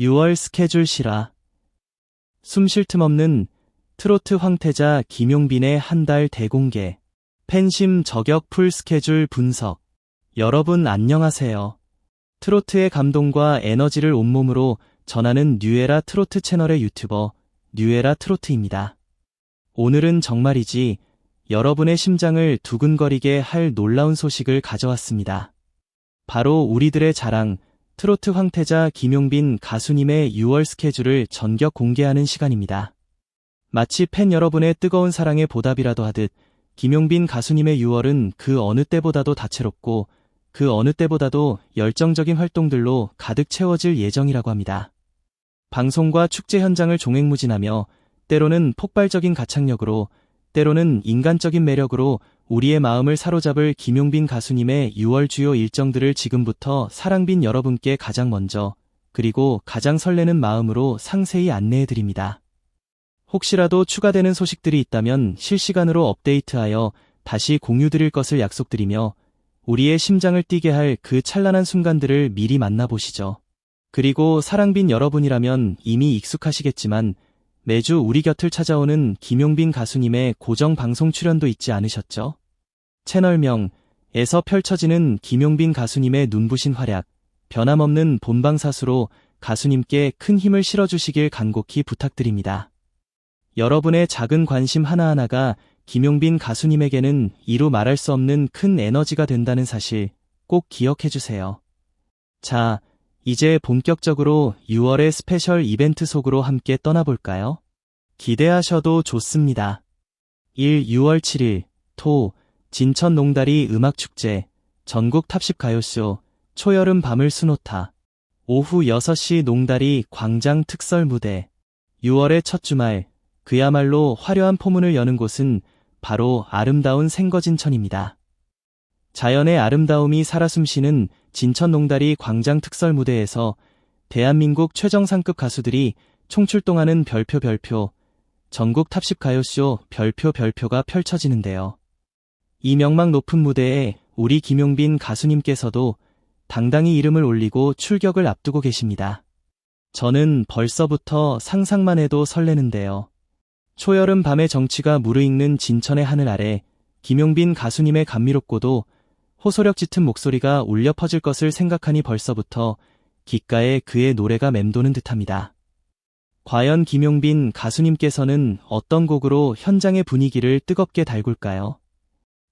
6월 스케줄 실화. 숨 쉴 틈 없는 트로트 황태자 김용빈의 한 달 대공개. 팬심 저격 풀 스케줄 분석. 여러분 안녕하세요. 트로트의 감동과 에너지를 온몸으로 전하는 뉴에라 트로트 채널의 유튜버 뉴에라 트로트입니다. 오늘은 정말이지 여러분의 심장을 두근거리게 할 놀라운 소식을 가져왔습니다. 바로 우리들의 자랑, 트로트 황태자 김용빈 가수님의 6월 스케줄을 전격 공개하는 시간입니다. 마치 팬 여러분의 뜨거운 사랑의 보답이라도 하듯 김용빈 가수님의 6월은 그 어느 때보다도 다채롭고 그 어느 때보다도 열정적인 활동들로 가득 채워질 예정이라고 합니다. 방송과 축제 현장을 종횡무진하며 때로는 폭발적인 가창력으로 때로는 인간적인 매력으로 우리의 마음을 사로잡을 김용빈 가수님의 6월 주요 일정들을 지금부터 사랑빈 여러분께 가장 먼저 그리고 가장 설레는 마음으로 상세히 안내해 드립니다. 혹시라도 추가되는 소식들이 있다면 실시간으로 업데이트하여 다시 공유 드릴 것을 약속드리며 우리의 심장을 뛰게 할 그 찬란한 순간들을 미리 만나보시죠. 그리고 사랑빈 여러분이라면 이미 익숙하시겠지만 매주 우리 곁을 찾아오는 김용빈 가수님의 고정 방송 출연도 잊지 않으셨죠? 채널명에서 펼쳐지는 김용빈 가수님의 눈부신 활약, 변함없는 본방사수로 가수님께 큰 힘을 실어주시길 간곡히 부탁드립니다. 여러분의 작은 관심 하나하나가 김용빈 가수님에게는 이루 말할 수 없는 큰 에너지가 된다는 사실 꼭 기억해 주세요. 자, 이제 본격적으로 6월의 스페셜 이벤트 속으로 함께 떠나볼까요? 기대하셔도 좋습니다. 1. 6월 7일, 토, 진천 농다리 음악축제, 전국 탑십 가요쇼, 초여름 밤을 수놓다. 오후 6시 농다리 광장 특설 무대. 6월의 첫 주말, 그야말로 화려한 포문을 여는 곳은 바로 아름다운 생거진천입니다. 자연의 아름다움이 살아 숨쉬는 진천농다리 광장 특설 무대에서 대한민국 최정상급 가수들이 총출동하는 별표 별표, 전국 탑십 가요쇼 별표 별표가 펼쳐지는데요. 이 명망 높은 무대에 우리 김용빈 가수님께서도 당당히 이름을 올리고 출격을 앞두고 계십니다. 저는 벌써부터 상상만 해도 설레는데요. 초여름 밤의 정취가 무르익는 진천의 하늘 아래 김용빈 가수님의 감미롭고도 호소력 짙은 목소리가 울려 퍼질 것을 생각하니 벌써부터 귓가에 그의 노래가 맴도는 듯합니다. 과연 김용빈 가수님께서는 어떤 곡으로 현장의 분위기를 뜨겁게 달굴까요?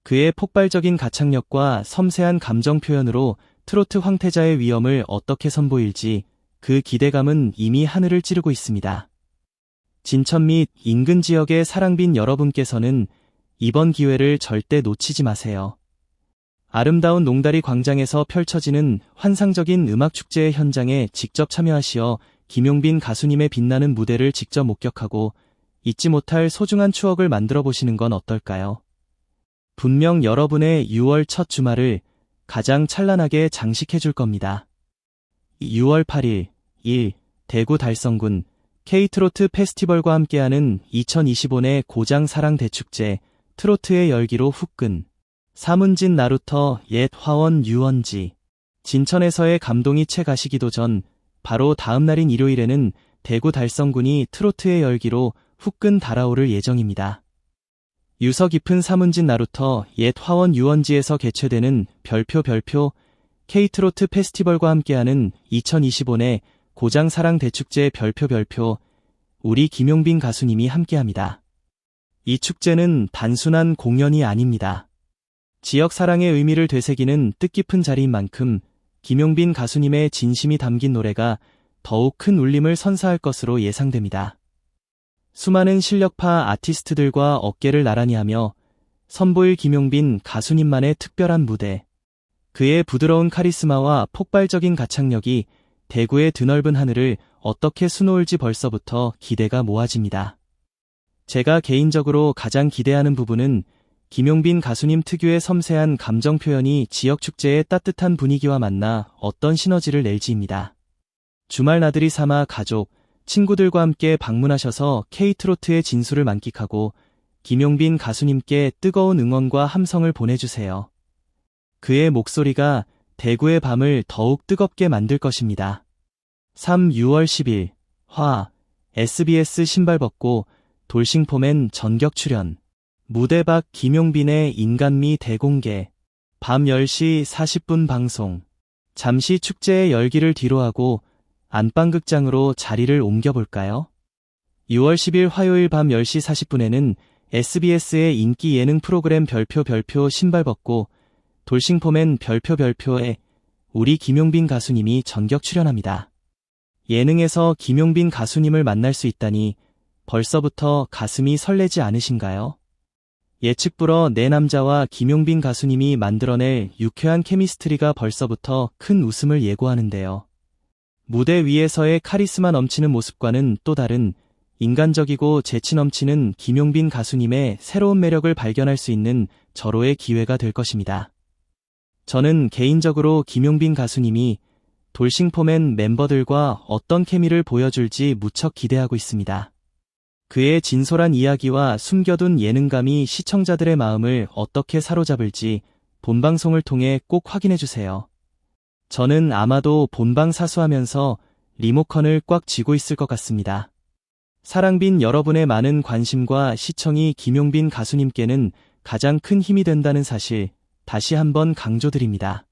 그의 폭발적인 가창력과 섬세한 감정 표현으로 트로트 황태자의 위엄을 어떻게 선보일지 그 기대감은 이미 하늘을 찌르고 있습니다. 진천 및 인근 지역의 사랑빈 여러분께서는 이번 기회를 절대 놓치지 마세요. 아름다운 농다리 광장에서 펼쳐지는 환상적인 음악축제의 현장에 직접 참여하시어 김용빈 가수님의 빛나는 무대를 직접 목격하고 잊지 못할 소중한 추억을 만들어 보시는 건 어떨까요? 분명 여러분의 6월 첫 주말을 가장 찬란하게 장식해 줄 겁니다. 6월 8일, 1. 대구 달성군 K트로트 페스티벌과 함께하는 2025내 고장 사랑 대축제 트로트의 열기로 후끈 사문진 나루터 옛 화원 유원지 진천에서의 감동이 채 가시기도 전 바로 다음 날인 일요일에는 대구 달성군이 트로트의 열기로 후끈 달아오를 예정입니다. 유서 깊은 사문진 나루터 옛 화원 유원지에서 개최되는 별표 별표 K트로트 페스티벌과 함께하는 2025내 고장사랑 대축제 별표 별표 우리 김용빈 가수님이 함께합니다. 이 축제는 단순한 공연이 아닙니다. 지역 사랑의 의미를 되새기는 뜻깊은 자리인 만큼 김용빈 가수님의 진심이 담긴 노래가 더욱 큰 울림을 선사할 것으로 예상됩니다. 수많은 실력파 아티스트들과 어깨를 나란히 하며 선보일 김용빈 가수님만의 특별한 무대. 그의 부드러운 카리스마와 폭발적인 가창력이 대구의 드넓은 하늘을 어떻게 수놓을지 벌써부터 기대가 모아집니다. 제가 개인적으로 가장 기대하는 부분은 김용빈 가수님 특유의 섬세한 감정 표현이 지역 축제의 따뜻한 분위기와 만나 어떤 시너지를 낼지입니다. 주말 나들이 삼아 가족, 친구들과 함께 방문하셔서 K트로트의 진수를 만끽하고 김용빈 가수님께 뜨거운 응원과 함성을 보내주세요. 그의 목소리가 대구의 밤을 더욱 뜨겁게 만들 것입니다. 3. 6월 10일 화 SBS 신발 벗고 돌싱포맨 전격 출연 무대 밖 김용빈의 인간미 대공개 밤 10시 40분 방송 잠시 축제의 열기를 뒤로하고 안방극장으로 자리를 옮겨볼까요? 6월 10일 화요일 밤 10시 40분에는 SBS의 인기 예능 프로그램 별표 별표 신발 벗고 돌싱포맨 별표 별표에 우리 김용빈 가수님이 전격 출연합니다. 예능에서 김용빈 가수님을 만날 수 있다니 벌써부터 가슴이 설레지 않으신가요? 예측 불허 내 남자와 김용빈 가수님이 만들어낼 유쾌한 케미스트리가 벌써부터 큰 웃음을 예고하는데요. 무대 위에서의 카리스마 넘치는 모습과는 또 다른 인간적이고 재치 넘치는 김용빈 가수님의 새로운 매력을 발견할 수 있는 절호의 기회가 될 것입니다. 저는 개인적으로 김용빈 가수님이 돌싱포맨 멤버들과 어떤 케미를 보여줄지 무척 기대하고 있습니다. 그의 진솔한 이야기와 숨겨둔 예능감이 시청자들의 마음을 어떻게 사로잡을지 본방송을 통해 꼭 확인해주세요. 저는 아마도 본방 사수하면서 리모컨을 꽉 쥐고 있을 것 같습니다. 사랑빈 여러분의 많은 관심과 시청이 김용빈 가수님께는 가장 큰 힘이 된다는 사실 다시 한번 강조드립니다.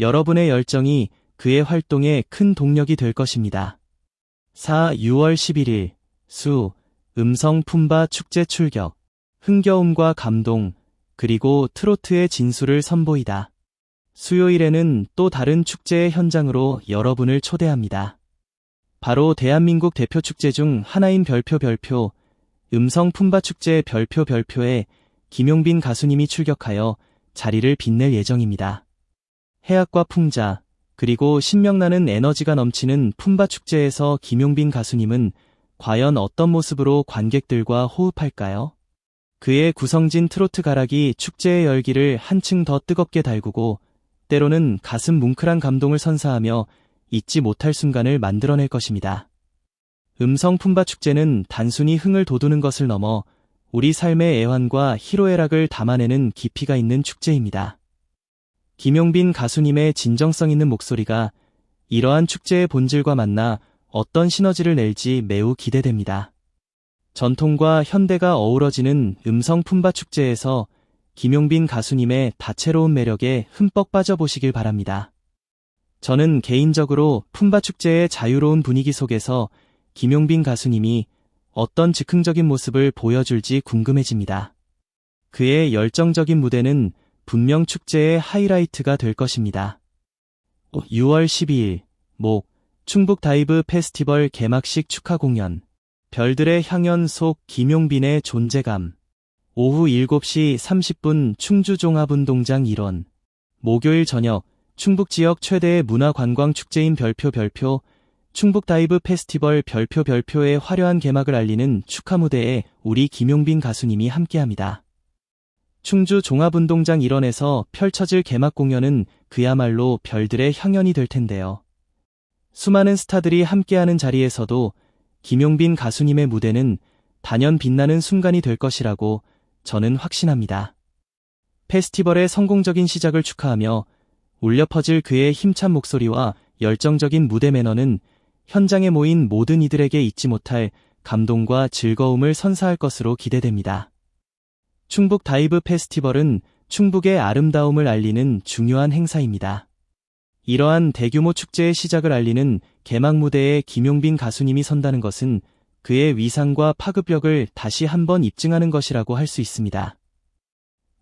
여러분의 열정이 그의 활동에 큰 동력이 될 것입니다. 4. 6월 11일 수 음성 품바 축제 출격, 흥겨움과 감동, 그리고 트로트의 진수를 선보이다. 수요일에는 또 다른 축제의 현장으로 여러분을 초대합니다. 바로 대한민국 대표 축제 중 하나인 별표 별표, 음성 품바 축제 별표 별표에 김용빈 가수님이 출격하여 자리를 빛낼 예정입니다. 해악과 풍자, 그리고 신명나는 에너지가 넘치는 품바 축제에서 김용빈 가수님은 과연 어떤 모습으로 관객들과 호흡할까요? 그의 구성진 트로트 가락이 축제의 열기를 한층 더 뜨겁게 달구고 때로는 가슴 뭉클한 감동을 선사하며 잊지 못할 순간을 만들어낼 것입니다. 음성 품바 축제는 단순히 흥을 돋우는 것을 넘어 우리 삶의 애환과 희로애락을 담아내는 깊이가 있는 축제입니다. 김용빈 가수님의 진정성 있는 목소리가 이러한 축제의 본질과 만나 어떤 시너지를 낼지 매우 기대됩니다. 전통과 현대가 어우러지는 음성 품바 축제에서 김용빈 가수님의 다채로운 매력에 흠뻑 빠져보시길 바랍니다. 저는 개인적으로 품바 축제의 자유로운 분위기 속에서 김용빈 가수님이 어떤 즉흥적인 모습을 보여줄지 궁금해집니다. 그의 열정적인 무대는 분명 축제의 하이라이트가 될 것입니다. 6월 12일, 목, 충북 다이브 페스티벌 개막식 축하 공연 별들의 향연 속 김용빈의 존재감 오후 7시 30분 충주종합운동장 일원 목요일 저녁 충북 지역 최대의 문화관광축제인 별표 별표 충북 다이브 페스티벌 별표 별표의 화려한 개막을 알리는 축하 무대에 우리 김용빈 가수님이 함께합니다. 충주 종합운동장 일원에서 펼쳐질 개막 공연은 그야말로 별들의 향연이 될 텐데요. 수많은 스타들이 함께하는 자리에서도 김용빈 가수님의 무대는 단연 빛나는 순간이 될 것이라고 저는 확신합니다. 페스티벌의 성공적인 시작을 축하하며 울려 퍼질 그의 힘찬 목소리와 열정적인 무대 매너는 현장에 모인 모든 이들에게 잊지 못할 감동과 즐거움을 선사할 것으로 기대됩니다. 충북 다이브 페스티벌은 충북의 아름다움을 알리는 중요한 행사입니다. 이러한 대규모 축제의 시작을 알리는 개막 무대에 김용빈 가수님이 선다는 것은 그의 위상과 파급력을 다시 한번 입증하는 것이라고 할 수 있습니다.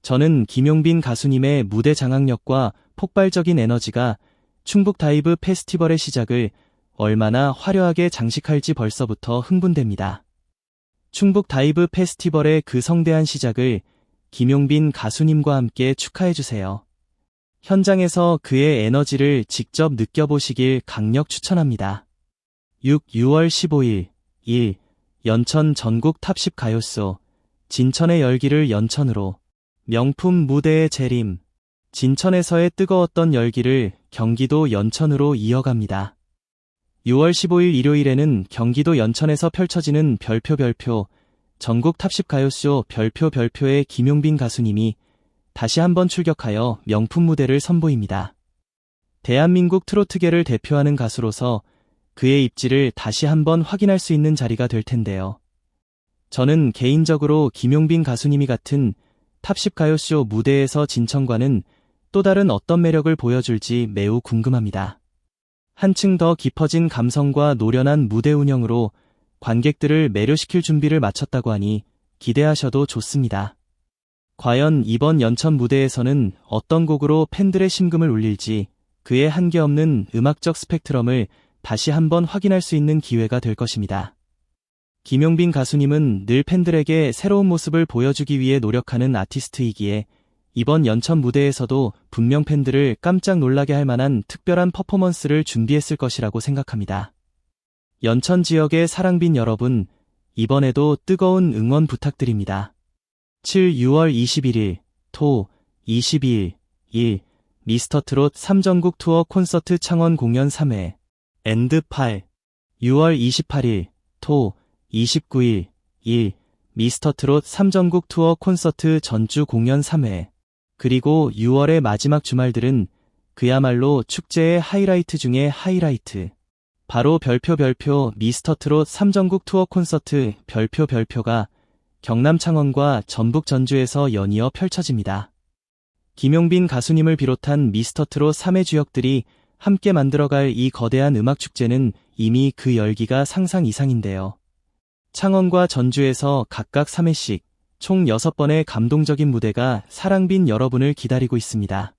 저는 김용빈 가수님의 무대 장악력과 폭발적인 에너지가 충북 다이브 페스티벌의 시작을 얼마나 화려하게 장식할지 벌써부터 흥분됩니다. 충북 다이브 페스티벌의 그 성대한 시작을 김용빈 가수님과 함께 축하해주세요. 현장에서 그의 에너지를 직접 느껴보시길 강력 추천합니다. 6. 6월 15일 1. 연천 전국 탑10 가요소 진천의 열기를 연천으로 명품 무대의 재림 진천에서의 뜨거웠던 열기를 경기도 연천으로 이어갑니다. 6월 15일 일요일에는 경기도 연천에서 펼쳐지는 별표 별표 전국 탑10 가요쇼 별표 별표의 김용빈 가수님이 다시 한번 출격하여 명품 무대를 선보입니다. 대한민국 트로트계를 대표하는 가수로서 그의 입지를 다시 한번 확인할 수 있는 자리가 될 텐데요. 저는 개인적으로 김용빈 가수님이 같은 탑10 가요쇼 무대에서 진청과는 또 다른 어떤 매력을 보여줄지 매우 궁금합니다. 한층 더 깊어진 감성과 노련한 무대 운영으로 관객들을 매료시킬 준비를 마쳤다고 하니 기대하셔도 좋습니다. 과연 이번 연천 무대에서는 어떤 곡으로 팬들의 심금을 울릴지 그의 한계 없는 음악적 스펙트럼을 다시 한번 확인할 수 있는 기회가 될 것입니다. 김용빈 가수님은 늘 팬들에게 새로운 모습을 보여주기 위해 노력하는 아티스트이기에 이번 연천 무대에서도 분명 팬들을 깜짝 놀라게 할 만한 특별한 퍼포먼스를 준비했을 것이라고 생각합니다. 연천 지역의 사랑빈 여러분, 이번에도 뜨거운 응원 부탁드립니다. 7, 6월 21일, 토, 22일, 1, 미스터 트롯 3전국 투어 콘서트 창원 공연 3회, 엔드 8, 6월 28일, 토, 29일, 1, 미스터 트롯 3전국 투어 콘서트 전주 공연 3회, 그리고 6월의 마지막 주말들은 그야말로 축제의 하이라이트 중의 하이라이트. 바로 별표 별표 미스터 트롯 3전국 투어 콘서트 별표 별표가 경남 창원과 전북 전주에서 연이어 펼쳐집니다. 김용빈 가수님을 비롯한 미스터 트롯 3회 주역들이 함께 만들어갈 이 거대한 음악 축제는 이미 그 열기가 상상 이상인데요. 창원과 전주에서 각각 3회씩 총 6번의 감동적인 무대가 사랑빈 여러분을 기다리고 있습니다.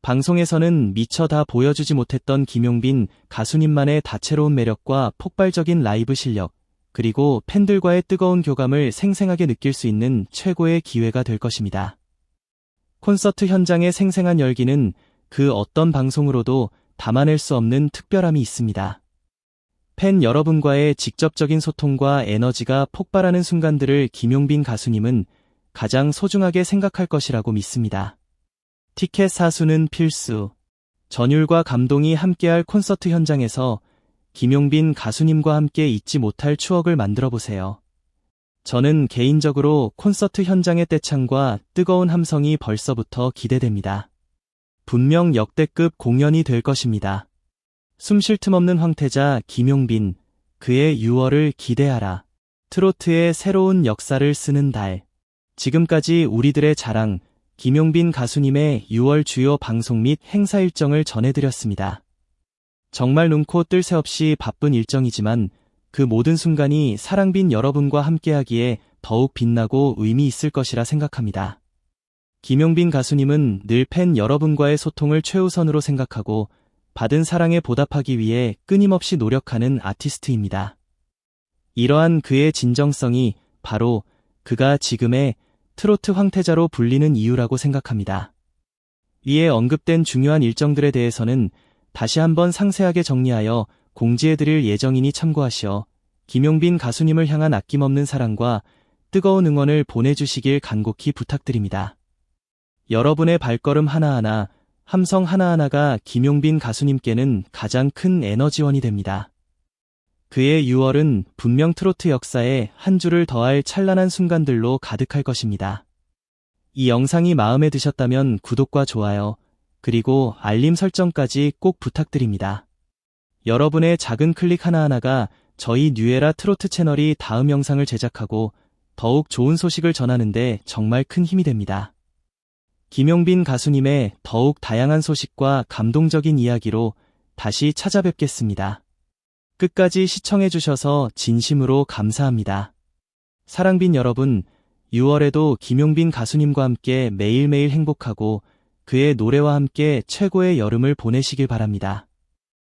방송에서는 미처 다 보여주지 못했던 김용빈 가수님만의 다채로운 매력과 폭발적인 라이브 실력, 그리고 팬들과의 뜨거운 교감을 생생하게 느낄 수 있는 최고의 기회가 될 것입니다. 콘서트 현장의 생생한 열기는 그 어떤 방송으로도 담아낼 수 없는 특별함이 있습니다. 팬 여러분과의 직접적인 소통과 에너지가 폭발하는 순간들을 김용빈 가수님은 가장 소중하게 생각할 것이라고 믿습니다. 티켓 사수는 필수. 전율과 감동이 함께할 콘서트 현장에서 김용빈 가수님과 함께 잊지 못할 추억을 만들어 보세요. 저는 개인적으로 콘서트 현장의 떼창과 뜨거운 함성이 벌써부터 기대됩니다. 분명 역대급 공연이 될 것입니다. 숨 쉴 틈 없는 황태자 김용빈, 그의 6월을 기대하라. 트로트의 새로운 역사를 쓰는 달. 지금까지 우리들의 자랑, 김용빈 가수님의 6월 주요 방송 및 행사 일정을 전해드렸습니다. 정말 눈코 뜰 새 없이 바쁜 일정이지만 그 모든 순간이 사랑빈 여러분과 함께하기에 더욱 빛나고 의미 있을 것이라 생각합니다. 김용빈 가수님은 늘 팬 여러분과의 소통을 최우선으로 생각하고 받은 사랑에 보답하기 위해 끊임없이 노력하는 아티스트입니다. 이러한 그의 진정성이 바로 그가 지금의 트로트 황태자로 불리는 이유라고 생각합니다. 위에 언급된 중요한 일정들에 대해서는 다시 한번 상세하게 정리하여 공지해드릴 예정이니 참고하시어 김용빈 가수님을 향한 아낌없는 사랑과 뜨거운 응원을 보내주시길 간곡히 부탁드립니다. 여러분의 발걸음 하나하나, 함성 하나하나가 김용빈 가수님께는 가장 큰 에너지원이 됩니다. 그의 6월은 분명 트로트 역사에 한 줄을 더할 찬란한 순간들로 가득할 것입니다. 이 영상이 마음에 드셨다면 구독과 좋아요, 그리고 알림 설정까지 꼭 부탁드립니다. 여러분의 작은 클릭 하나하나가 저희 뉴에라 트로트 채널이 다음 영상을 제작하고 더욱 좋은 소식을 전하는데 정말 큰 힘이 됩니다. 김용빈 가수님의 더욱 다양한 소식과 감동적인 이야기로 다시 찾아뵙겠습니다. 끝까지 시청해주셔서 진심으로 감사합니다. 사랑빈 여러분, 6월에도 김용빈 가수님과 함께 매일매일 행복하고 그의 노래와 함께 최고의 여름을 보내시길 바랍니다.